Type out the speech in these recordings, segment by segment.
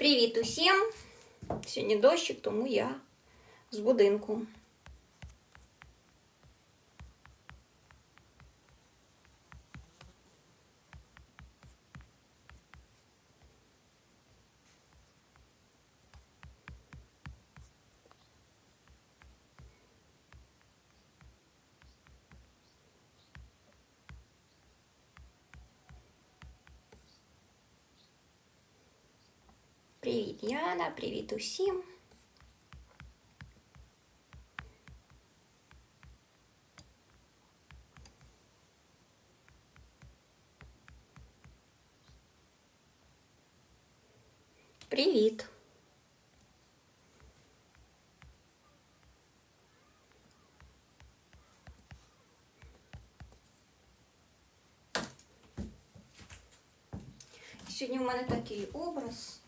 Привіт усім! Сьогодні дощик, тому я з будинку. Привіт, Яна, привіт усім. Привіт. Сьогодні в мене такий образ.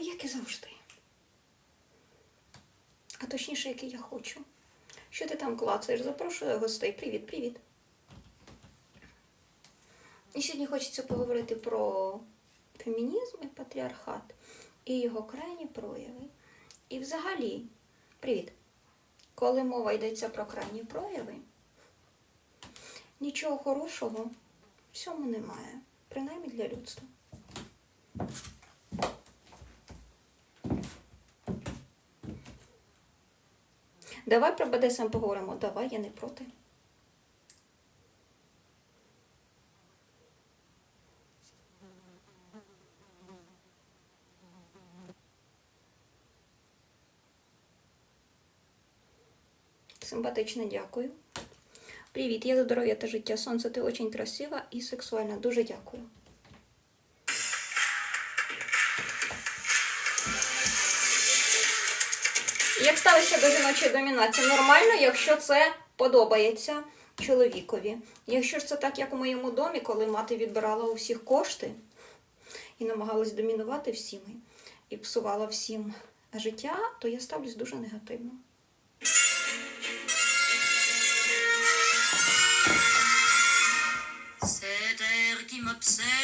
Такий як і завжди. А точніше, який я хочу. Що ти там клацаєш? Запрошую гостей. Привіт, привіт. І сьогодні хочеться поговорити про фемінізм і патріархат і його крайні прояви. І взагалі, привіт. Коли мова йдеться про крайні прояви, нічого хорошого в цьому немає, принаймні для людства. Давай про БДСМ поговоримо. Давай, я не проти. Симпатично, дякую. Привіт, я здоров'я та життя. Сонце, ти очень красива і сексуальна. Дуже дякую. Як ставишся до жіночої домінації? Нормально, якщо це подобається чоловікові. Якщо ж це так, як у моєму домі, коли мати відбирала у всіх кошти і намагалась домінувати всіми і псувала всім життя, то я ставлюсь дуже негативно. Cet air qui m'obsède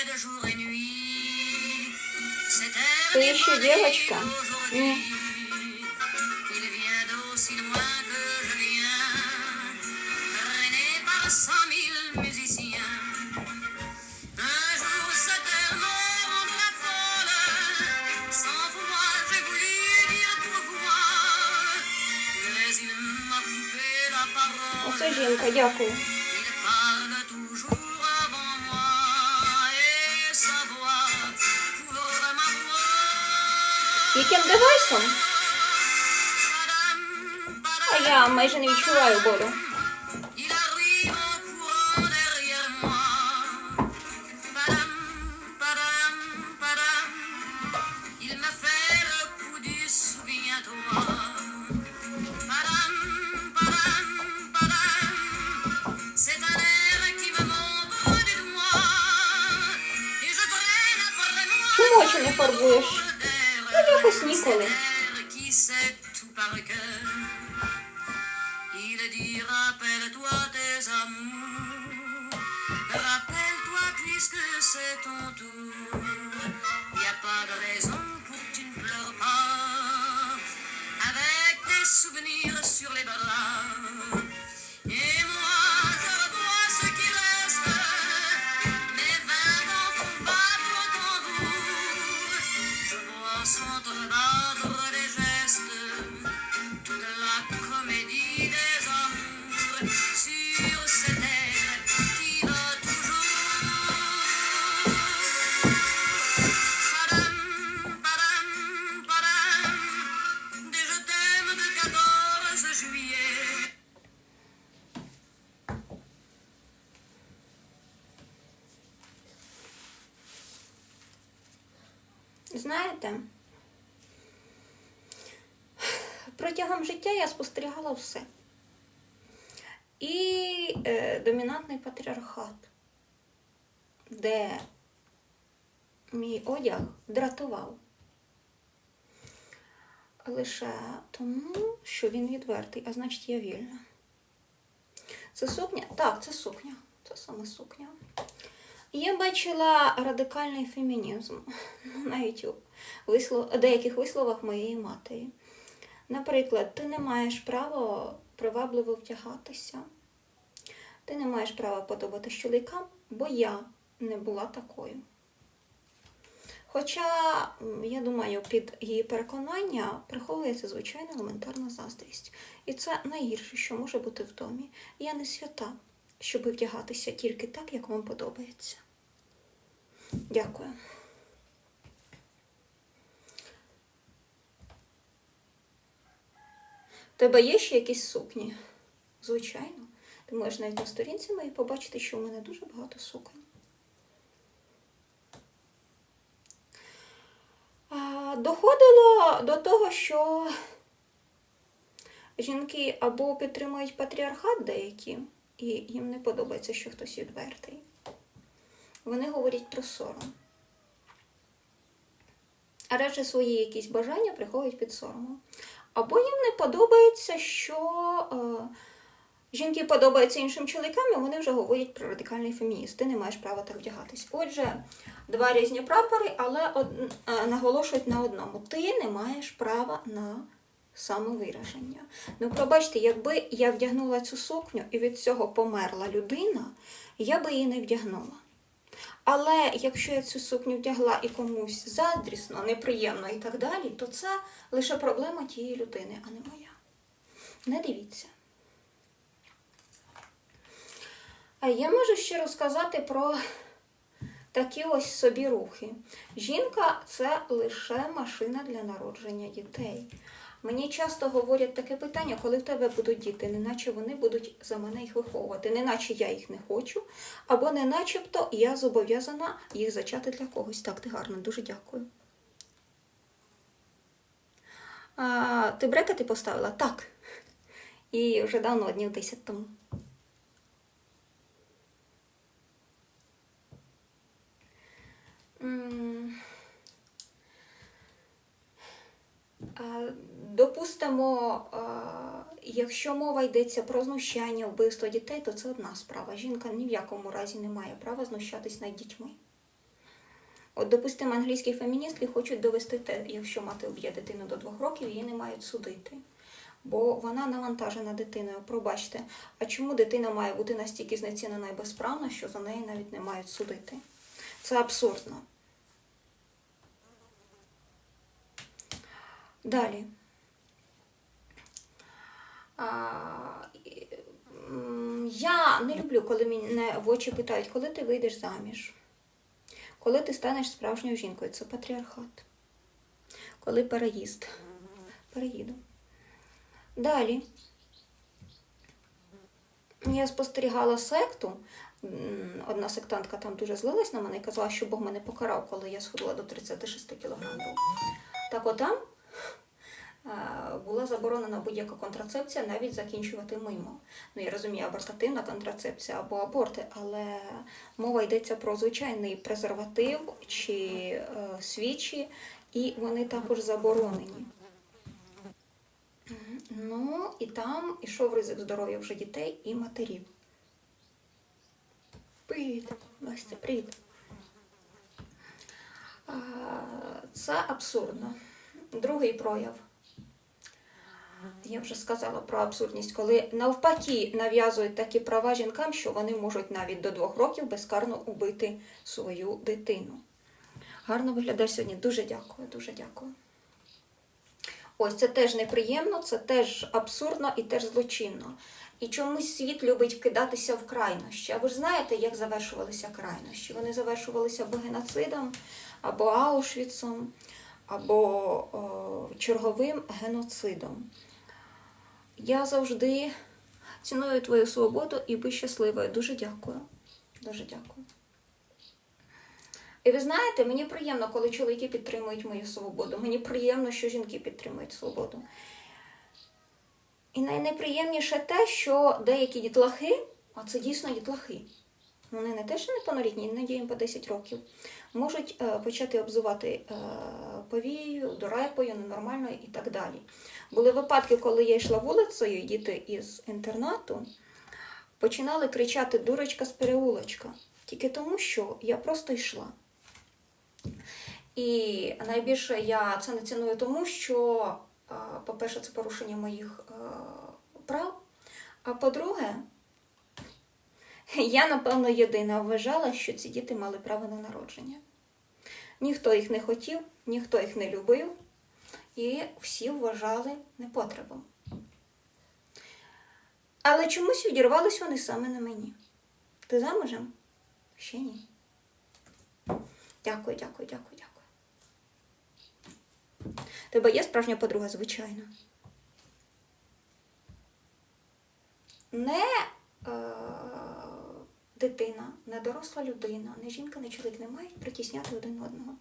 cent mille musiciens. Un jour air me folle, sans vouloir j'ai voulu dire pourquoi, mais il m'a coupé la parole. Оце жінка, дякую. Яким девайсом? А я майже не відчуваю болю. Протягом життя я спостерігала все. І е, домінантний патріархат, де мій одяг дратував. лише тому, що він відвертий, а значить я вільна. Це сукня? Так, це сукня. Це саме сукня. Я бачила радикальний фемінізм навіть у вислов... деяких висловах моєї матері. Наприклад, ти не маєш права привабливо вдягатися. Ти не маєш права подобатись чоловікам, бо я не була такою. Хоча, я думаю, під її переконання приховується звичайна елементарна заздрість. І це найгірше, що може бути в домі. Я не свята, щоб вдягатися тільки так, як вам подобається. Дякую. Тебе є ще якісь сукні? Звичайно. Ти можеш навіть на сторінці моїй побачити, що в мене дуже багато суконь. Доходило до того, що жінки або підтримують патріархат деякі, і їм не подобається, що хтось відвертий. Вони говорять про сором. А радше свої якісь бажання приховують під соромом. Або їм не подобається, що е, жінки подобаються іншим чоловікам, і вони вже говорять про радикальний фемініст. Ти не маєш права так вдягатись. Отже, два різні прапори, але од... е, наголошують на одному: ти не маєш права на самовираження. Ну, пробачте, якби я вдягнула цю сукню і від цього померла людина, я би її не вдягнула. Але якщо я цю сукню вдягла і комусь заздрісно, неприємно і так далі, то це лише проблема тієї людини, а не моя. Не дивіться. Я можу ще розказати про такі ось собі рухи. Жінка це лише машина для народження дітей. Мені часто говорять таке питання, коли в тебе будуть діти, неначе вони будуть за мене їх виховувати, неначе я їх не хочу, або не начебто я зобов'язана їх зачати для когось. Так, ти гарно, дуже дякую. А, ти брекети поставила? Так. І вже давно, днів 10 тому. М. Допустимо, якщо мова йдеться про знущання, вбивство дітей, то це одна справа. Жінка ні в якому разі не має права знущатись над дітьми. От, допустимо, англійські феміністки хочуть довести те, якщо мати вб'є дитину до двох років, її не мають судити. Бо вона навантажена дитиною. Пробачте, а чому дитина має бути настільки знецінена і безправна, що за неї навіть не мають судити? Це абсурдно. Далі. Я не люблю, коли мене в очі питають, коли ти вийдеш заміж, коли ти станеш справжньою жінкою. Це патріархат. Коли переїзд. Переїду. Далі. Я спостерігала секту. Одна сектантка там дуже злилась на мене і казала, що Бог мене покарав, коли я схудла до 36 кг. Так от там е, була заборонена будь-яка контрацепція, навіть закінчувати мимо. Ну, я розумію, абортативна контрацепція або аборти, але мова йдеться про звичайний презерватив чи е, свічі, і вони також заборонені. Ну, і там ішов ризик здоров'я вже дітей і матерів. Привіт, Настя, привіт. Це абсурдно. Другий прояв. Я вже сказала про абсурдність, коли навпаки нав'язують такі права жінкам, що вони можуть навіть до двох років безкарно убити свою дитину. Гарно виглядаєш сьогодні. Дуже дякую, дуже дякую. Ось це теж неприємно, це теж абсурдно і теж злочинно. І чомусь світ любить вкидатися в крайнощі. А ви ж знаєте, як завершувалися крайнощі? Вони завершувалися або геноцидом, або Аушвіцом, або о, черговим геноцидом. Я завжди ціную твою свободу і будь щасливою. Дуже дякую. Дуже дякую. І ви знаєте, мені приємно, коли чоловіки підтримують мою свободу. Мені приємно, що жінки підтримують свободу. І найнеприємніше те, що деякі дітлахи, а це дійсно дітлахи, вони не те, що неповнолітні, іноді їм по 10 років, можуть е, почати обзивати е, повією, дурепою, ненормальною і так далі. Були випадки, коли я йшла вулицею, діти із інтернату починали кричати дурочка з переулочка, тільки тому, що я просто йшла. І найбільше я це не ціную тому, що, е, по-перше, це порушення моїх прав. А по-друге, я, напевно, єдина вважала, що ці діти мали право на народження. Ніхто їх не хотів, ніхто їх не любив, і всі вважали непотребом. Але чомусь відірвались вони саме на мені. Ти замужем? Ще ні. Дякую, дякую, дякую, дякую. Тебе є справжня подруга, звичайно. Не е, дитина, не доросла людина, не жінка, не чоловік не мають притісняти один одного.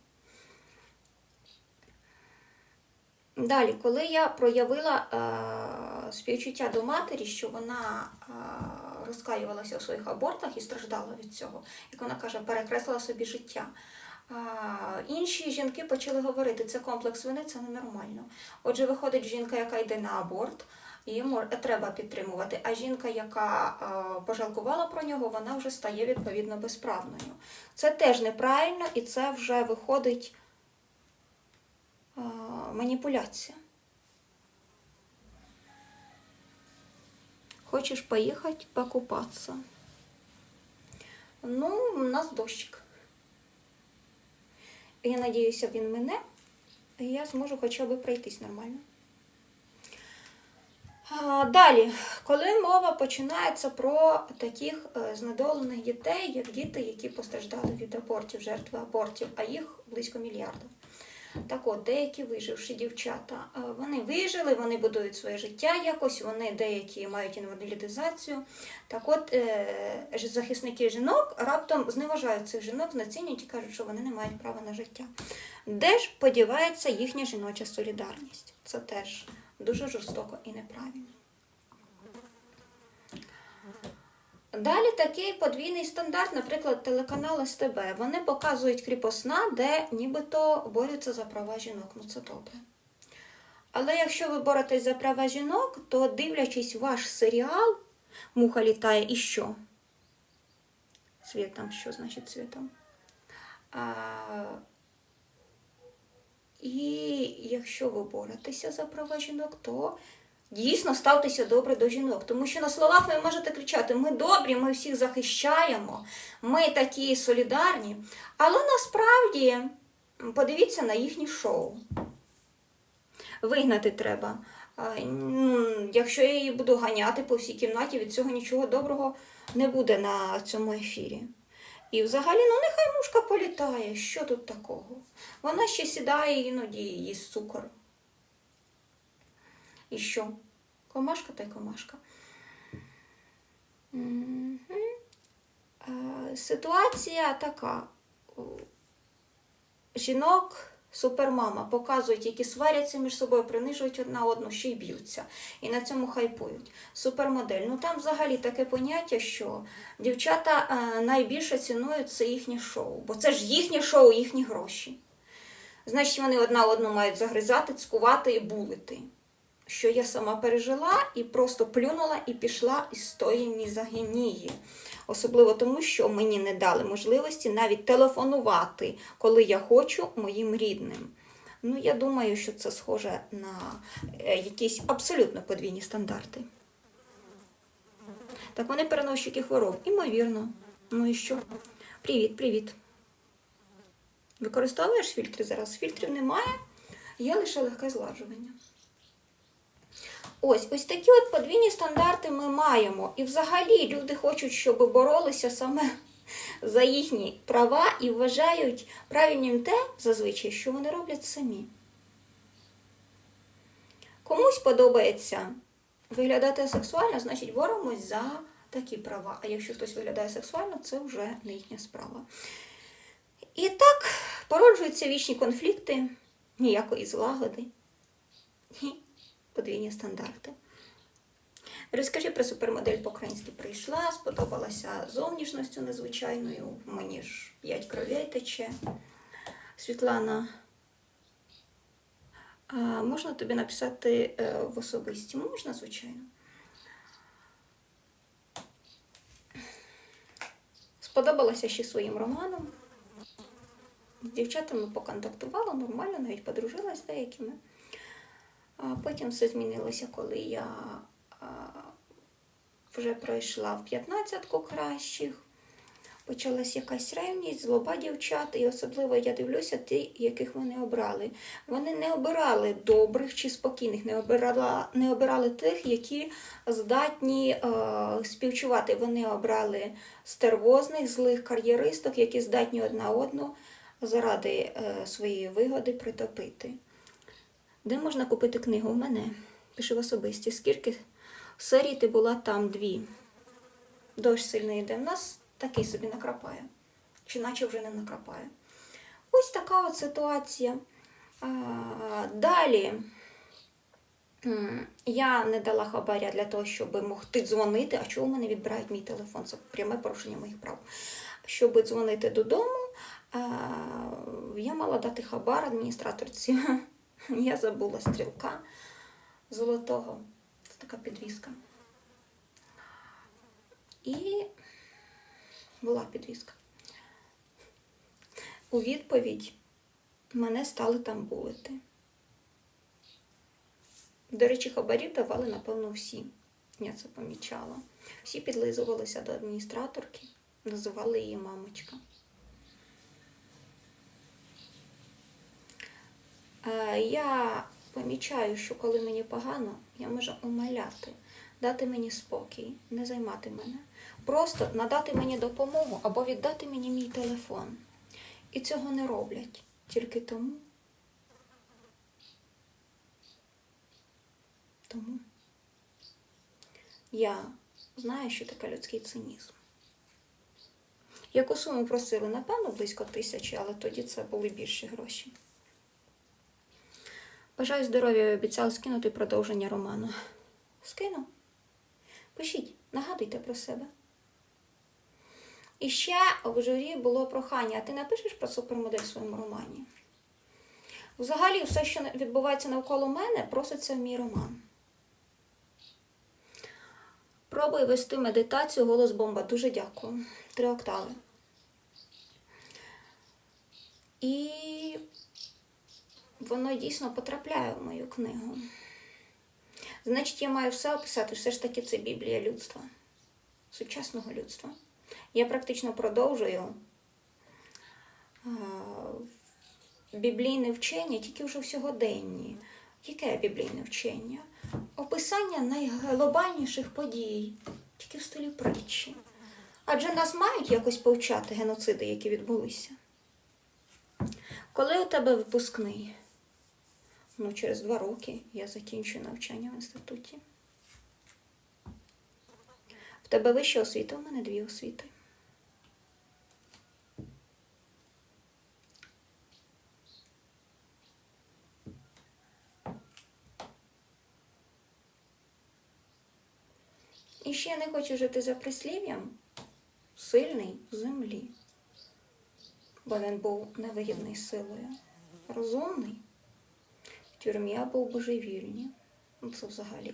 Далі, коли я проявила е, співчуття до матері, що вона е, розкаювалася у своїх абортах і страждала від цього, як вона каже, перекреслила собі життя. А, інші жінки почали говорити, це комплекс вини, це ненормально. Отже, виходить жінка, яка йде на аборт, її мор- треба підтримувати. А жінка, яка е, пожалкувала про нього, вона вже стає відповідно безправною. Це теж неправильно, і це вже виходить е, маніпуляція. Хочеш поїхати покупатися? Ну, у нас дощик. Я надіюся, він мене, і я зможу хоча б пройтись нормально. Далі, коли мова починається про таких е, знедолених дітей, як діти, які постраждали від абортів, жертви абортів, а їх близько мільярда. Так от, деякі виживші дівчата, е, вони вижили, вони будують своє життя якось, вони деякі мають інвалідизацію. Так от, е, захисники жінок раптом зневажають цих жінок, знецінюють і кажуть, що вони не мають права на життя. Де ж подівається їхня жіноча солідарність? Це теж дуже жорстоко і неправильно. Далі такий подвійний стандарт, наприклад, телеканал СТБ. Вони показують кріпосна, де нібито борються за права жінок. Ну це добре. Але якщо ви боретесь за права жінок, то дивлячись ваш серіал, муха літає і що? Цвітом, що значить цвітом? А, і якщо ви боретеся за права жінок, то дійсно ставтеся добре до жінок. Тому що на словах ви можете кричати: ми добрі, ми всіх захищаємо, ми такі солідарні. Але насправді подивіться на їхні шоу. Вигнати треба. Якщо я її буду ганяти по всій кімнаті, від цього нічого доброго не буде на цьому ефірі. І взагалі, ну нехай мушка політає, що тут такого? Вона ще сідає іноді їсть цукор. І що? Комашка та й комашка. Е, Ситуація така. Жінок, супермама, показують, які сваряться між собою, принижують одна одну, ще й б'ються. І на цьому хайпують. Супермодель. Ну там взагалі таке поняття, що дівчата е, найбільше цінують це їхнє шоу, бо це ж їхнє шоу, їхні гроші. Значить, вони одна одну мають загризати, цькувати і булити. Що я сама пережила і просто плюнула і пішла із тої мізогінії. Особливо тому, що мені не дали можливості навіть телефонувати, коли я хочу моїм рідним. Ну, я думаю, що це схоже на е, якісь абсолютно подвійні стандарти. Так вони переносчики хвороб, імовірно. Ну і що? Привіт, привіт. Використовуєш фільтри зараз? Фільтрів немає, є лише легке злажування. Ось, ось такі от подвійні стандарти ми маємо. І взагалі люди хочуть, щоб боролися саме за їхні права і вважають правильним те, зазвичай, що вони роблять самі. Комусь подобається виглядати сексуально, значить боремось за такі права. А якщо хтось виглядає сексуально, це вже не їхня справа. І так породжуються вічні конфлікти, ніякої злагоди подвійні стандарти. Розкажи про супермодель по-українськи прийшла, сподобалася зовнішністю незвичайною. Мені ж п'ять кровей тече. Світлана, а можна тобі написати е, в особисті? Можна, звичайно. Сподобалася ще своїм романом. З дівчатами поконтактувала нормально, навіть подружилась з деякими. А потім все змінилося, коли я вже пройшла в 15-ку кращих. Почалась якась ревність, злоба дівчат, і особливо я дивлюся ті, яких вони обрали. Вони не обирали добрих чи спокійних, не обирала, не обирали тих, які здатні е, співчувати. Вони обрали стервозних, злих кар'єристок, які здатні одна одну заради е, своєї вигоди притопити. Де можна купити книгу? У мене. Пиши в особисті. Скільки серій ти була там дві? Дощ сильний йде. В нас такий собі накрапає. Чи наче вже не накрапає. Ось така от ситуація. А, далі. Я не дала хабаря для того, щоб могти дзвонити. А чого мене відбирають мій телефон? Це пряме порушення моїх прав. Щоб дзвонити додому, я мала дати хабар адміністраторці. Я забула стрілка золотого. Це така підвіска. І була підвіска. У відповідь мене стали там булити. До речі, хабарів давали, напевно, всі. Я це помічала. Всі підлизувалися до адміністраторки, називали її мамочка. Я помічаю, що коли мені погано, я можу умоляти, дати мені спокій, не займати мене. Просто надати мені допомогу або віддати мені мій телефон. І цього не роблять тільки тому. Тому я знаю, що таке людський цинізм. Яку суму просили? Напевно, близько тисячі, але тоді це були більші гроші. Бажаю здоров'я і обіцяла скинути продовження роману. Скину. Пишіть, нагадуйте про себе. І ще в журі було прохання, а ти напишеш про супермодель в своєму романі? Взагалі, все, що відбувається навколо мене, проситься в мій роман. Пробуй вести медитацію голос бомба. Дуже дякую. Три октави. І воно дійсно потрапляє в мою книгу. Значить, я маю все описати, все ж таки це Біблія людства, сучасного людства. Я практично продовжую біблійне вчення тільки вже в сьогоденні. Яке біблійне вчення? Описання найглобальніших подій, тільки в стилі притчі. Адже нас мають якось повчати геноциди, які відбулися. Коли у тебе випускний? Ну, через два роки я закінчую навчання в інституті. В тебе вища освіта, у мене дві освіти. І ще я не хочу жити за прислів'ям сильний в землі, бо він був невигідний силою, розумний тюрмі або в божевільні. Ну, це взагалі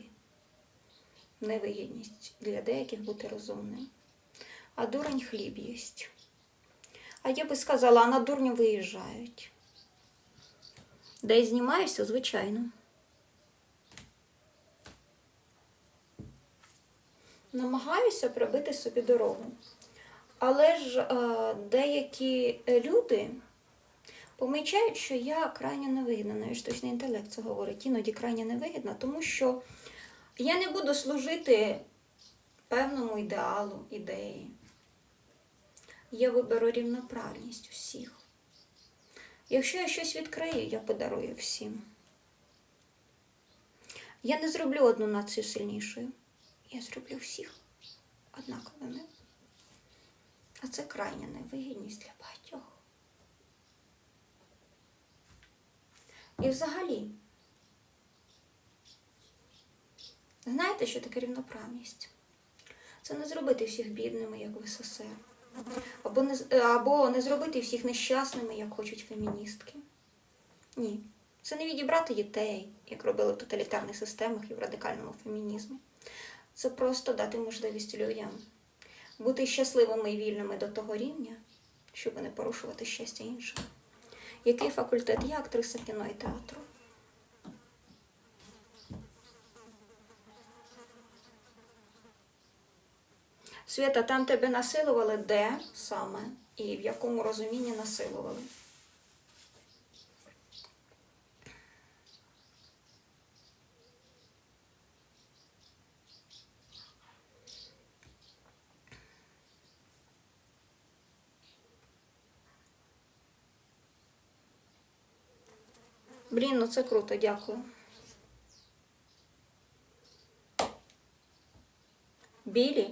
невигідність для деяких бути розумним. А дурень хліб їсть. А я би сказала, а на дурню виїжджають. Де знімаєшся, звичайно. Намагаюся пробити собі дорогу. Але ж е, деякі люди помічають, що я крайне невигідна, навіть штучний інтелект це говорить, іноді крайне невигідна, тому що я не буду служити певному ідеалу, ідеї. Я виберу рівноправність усіх. Якщо я щось відкрию, я подарую всім. Я не зроблю одну націю сильнішою. Я зроблю всіх однаковими. А це крайня невигідність для багатьох. І взагалі, Знаєте, що таке рівноправність? Це не зробити всіх бідними, як в СССР. Або не, е, або не зробити всіх нещасними, як хочуть феміністки. Ні. Це не відібрати дітей, як робили в тоталітарних системах і в радикальному фемінізмі. Це просто дати можливість людям бути щасливими і вільними до того рівня, щоб не порушувати щастя інших. Який факультет? Я актриса кіно і театру. Свята, там тебе насилували де саме і в якому розумінні насилували? Блін, ну це круто, дякую. Білі?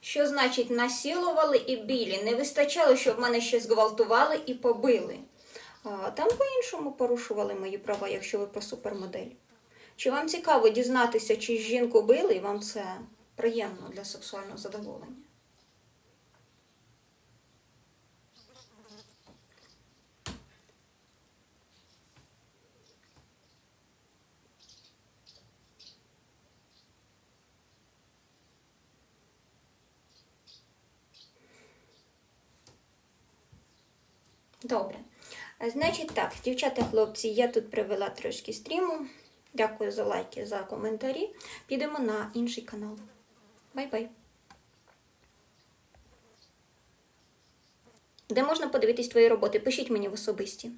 Що значить насилували і білі? Не вистачало, щоб мене ще зґвалтували і побили. Там по-іншому порушували мої права, якщо ви про супермодель. Чи вам цікаво дізнатися, чи жінку били, і вам це приємно для сексуального задоволення? Добре. Значить так, дівчата, хлопці, я тут привела трошки стріму. Дякую за лайки, за коментарі. Підемо на інший канал. Бай-бай. Де можна подивитись твої роботи? Пишіть мені в особисті.